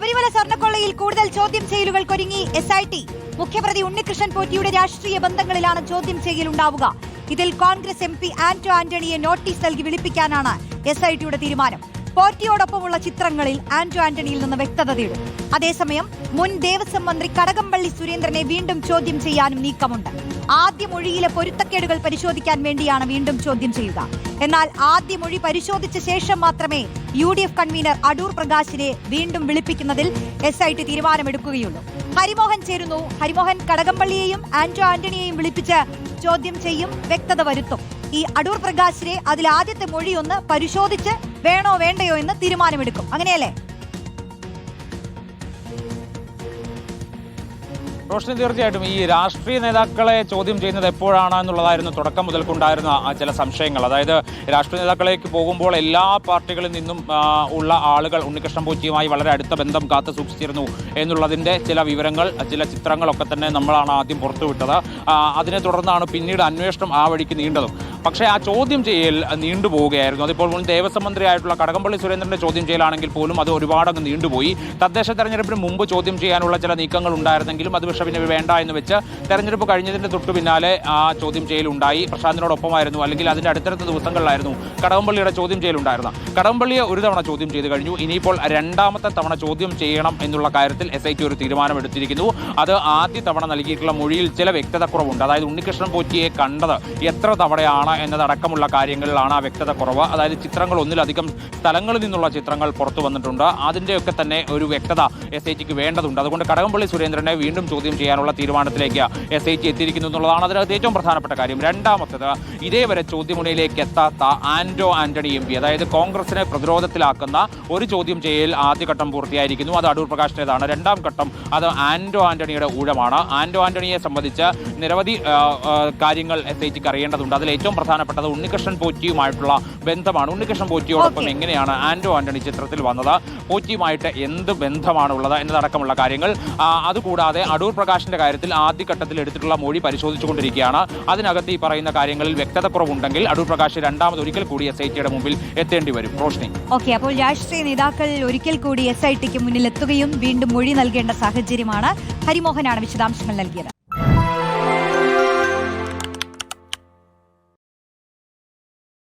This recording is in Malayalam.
ശബരിമല സ്വർണക്കൊള്ളയിൽ കൂടുതൽ ചോദ്യം ചെയ്യലുകൾക്കൊരുങ്ങി എസ് ഐ ടി മുഖ്യപ്രതി ഉണ്ണികൃഷ്ണൻ പോറ്റിയുടെ രാഷ്ട്രീയ ബന്ധങ്ങളിലാണ് ചോദ്യം ചെയ്യലുണ്ടാവുക. ഇതിൽ കോൺഗ്രസ് എം പി ആന്റോ ആന്റണിയെ നോട്ടീസ് നൽകി വിളിപ്പിക്കാനാണ് എസ് ഐ ടിയുടെ തീരുമാനം. പോറ്റിയോടൊപ്പമുള്ള ചിത്രങ്ങളിൽ ആന്റോ ആന്റണിയിൽ നിന്ന് വ്യക്തത തേടും അതേസമയം മുൻ ദേവസ്വം മന്ത്രി കടകംപള്ളി സുരേന്ദ്രനെ വീണ്ടും ചോദ്യം ചെയ്യാനും നീക്കമുണ്ട്. ആദ്യ മൊഴിയിലെ പൊരുത്തക്കേടുകൾ പരിശോധിക്കാൻ വേണ്ടിയാണ് വീണ്ടും ചോദ്യം ചെയ്യുക. എന്നാൽ ആദ്യ മൊഴി പരിശോധിച്ച ശേഷം മാത്രമേ U D F convener Adoor പ്രകാശിനെ വീണ്ടും വിളിപ്പിക്കുന്നതിൽ എസ് ഐ ടി തീരുമാനമെടുക്കുകയുള്ളൂ. ഹരിമോഹൻ ചേരുന്നു. ഹരിമോഹൻ കടകംപള്ളിയെയും ആന്റോ ആന്റണിയെയും വിളിപ്പിച്ച് ചോദ്യം ചെയ്യും. വ്യക്തത വരുത്തും. ഈ അടൂർ പ്രകാശിനെ അതിൽ ആദ്യത്തെ മൊഴി ഒന്ന് പരിശോധിച്ച് വേണോ വേണ്ടയോ എന്ന് തീരുമാനമെടുക്കും. അങ്ങനെയല്ലേ? റോഷനി തീർച്ചയായിട്ടും ഈ രാഷ്ട്രീയ നേതാക്കളെ ചോദ്യം ചെയ്യുന്നത് എപ്പോഴാണ് എന്നുള്ളതായിരുന്നു തുടക്കം മുതൽക്കുണ്ടായിരുന്ന ചില സംശയങ്ങൾ. അതായത് രാഷ്ട്രീയ നേതാക്കളേക്ക് പോകുമ്പോൾ എല്ലാ പാർട്ടികളിൽ നിന്നും ഉള്ള ആളുകൾ ഉണ്ണികൃഷ്ണൻ പൂച്ചിയുമായി വളരെ അടുത്ത ബന്ധം കാത്തു സൂക്ഷിച്ചിരുന്നു എന്നുള്ളതിന്റെ ചില വിവരങ്ങൾ ചില ചിത്രങ്ങളൊക്കെ തന്നെ നമ്മളാണ് ആദ്യം പുറത്തുവിട്ടത്. അതിനെ തുടർന്നാണ് പിന്നീട് അന്വേഷണം ആ വഴിക്ക് നീണ്ടതും. പക്ഷേ ആ ചോദ്യം ചെയ്യൽ നീണ്ടുപോവുകയായിരുന്നു അതിപ്പോൾ മുൻ ദേവസ്വം മന്ത്രിയായിട്ടുള്ള കടകംപള്ളി സുരേന്ദ്രന്റെ ചോദ്യം ചെയ്യലാണെങ്കിൽ പോലും അത് ഒരുപാടങ്ങ് നീണ്ടുപോയി. തദ്ദേശ തെരഞ്ഞെടുപ്പിന് മുമ്പ് ചോദ്യം ചെയ്യാനുള്ള ചില നീക്കങ്ങൾ ഉണ്ടായിരുന്നെങ്കിലും അത് പക്ഷേ പിന്നെ വേണ്ട എന്ന് വെച്ച് തെരഞ്ഞെടുപ്പ് കഴിഞ്ഞതിന്റെ തൊട്ടു പിന്നാലെ ആ ചോദ്യം ചെയ്യൽ ഉണ്ടായി. പ്രശാന്തിനോടൊപ്പമായിരുന്നു. അല്ലെങ്കിൽ അതിന്റെ അടുത്തടുത്ത ദിവസങ്ങളിലായിരുന്നു കടകംപള്ളിയുടെ ചോദ്യം ചെയ്യലുണ്ടായിരുന്ന കടകംപള്ളിയെ ഒരു തവണ ചോദ്യം ചെയ്ത് കഴിഞ്ഞു. ഇനിയിപ്പോൾ രണ്ടാമത്തെ തവണ ചോദ്യം ചെയ്യണം എന്നുള്ള കാര്യത്തിൽ എസ് ഐ ടി ഒരു തീരുമാനമെടുത്തിരിക്കുന്നു അത് ആദ്യ തവണ നൽകിയിട്ടുള്ള മൊഴിയിൽ ചില വ്യക്തത കുറവുണ്ട്. അതായത് ഉണ്ണികൃഷ്ണൻ പോറ്റിയെ കണ്ടത് എത്ര തവണയാണ് എന്നതടക്കമുള്ള കാര്യങ്ങളിലാണ് ആ വ്യക്തത കുറവ്. അതായത് ചിത്രങ്ങൾ ഒന്നിലധികം സ്ഥലങ്ങളിൽ നിന്നുള്ള ചിത്രങ്ങൾ പുറത്തു വന്നിട്ടുണ്ട്. അതിന്റെയൊക്കെ തന്നെ ഒരു വ്യക്തത എസ് ഐ ടിക്ക് വേണ്ടതുണ്ട്. അതുകൊണ്ട് കടകംപള്ളി സുരേന്ദ്രനെ വീണ്ടും ചോദ്യം ചെയ്യാനുള്ള തീരുമാനത്തിലേക്ക് എസ് ഐ ടി എത്തിയിരിക്കുന്നു എന്നുള്ളതാണ് അതിനകത്ത് ഏറ്റവും പ്രധാനപ്പെട്ട കാര്യം. രണ്ടാമത്തത് ഇതേവരെ ചോദ്യമുനയിലേക്ക് എത്താത്ത ആന്റോ ആന്റണി എം പി അതായത് കോൺഗ്രസിനെ പ്രതിരോധത്തിലാക്കുന്ന ഒരു ചോദ്യം ചെയ്യൽ ആദ്യഘട്ടം പൂർത്തിയായിരിക്കുന്നു. അത് അടൂർ പ്രകാശിന്റെതാണ്. രണ്ടാം ഘട്ടം അത് ആന്റോ ആന്റണിയുടെ ഊഴമാണ്. ആന്റോ ആന്റണിയെ സംബന്ധിച്ച് നിരവധി കാര്യങ്ങൾ എസ് ഐ ടിക്ക് അറിയേണ്ടതുണ്ട്. അതിൽ ഏറ്റവും പ്രധാനപ്പെട്ടത് ഉണ്ണികൃഷ്ണൻ പോറ്റിയുമായിട്ടുള്ള ബന്ധമാണ്. ഉണ്ണികൃഷ്ണൻ പോറ്റിയോടൊപ്പം എങ്ങനെയാണ് ആന്റോ ആന്റണി ചിത്രത്തിൽ വന്നത്? പോറ്റിയുമായിട്ട് എന്ത് ബന്ധമാണുള്ളത് എന്നതടക്കമുള്ള കാര്യങ്ങൾ. അതുകൂടാതെ അടൂർ പ്രകാശിന്റെ കാര്യത്തിൽ ആദ്യഘട്ടത്തിൽ എടുത്തിട്ടുള്ള മൊഴി പരിശോധിച്ചുകൊണ്ടിരിക്കുകയാണ്. അതിനകത്ത് ഈ പറയുന്ന കാര്യങ്ങളിൽ വ്യക്തത കുറവുണ്ടെങ്കിൽ അടൂർ പ്രകാശ് രണ്ടാമത് ഒരിക്കൽ കൂടി എസ് ഐ ടിയുടെ മുമ്പിൽ എത്തേണ്ടി വരും. റോഷ്നി. ഓക്കെ അപ്പോൾ രാഷ്ട്രീയ നേതാക്കൾ ഒരിക്കൽ കൂടി എസ് ഐ ടിക്ക് മുന്നിൽ എത്തുകയും വീണ്ടും മൊഴി നൽകേണ്ട സാഹചര്യമാണ്. ഹരിമോഹനാണ് വിശദാംശങ്ങൾ നൽകിയത്.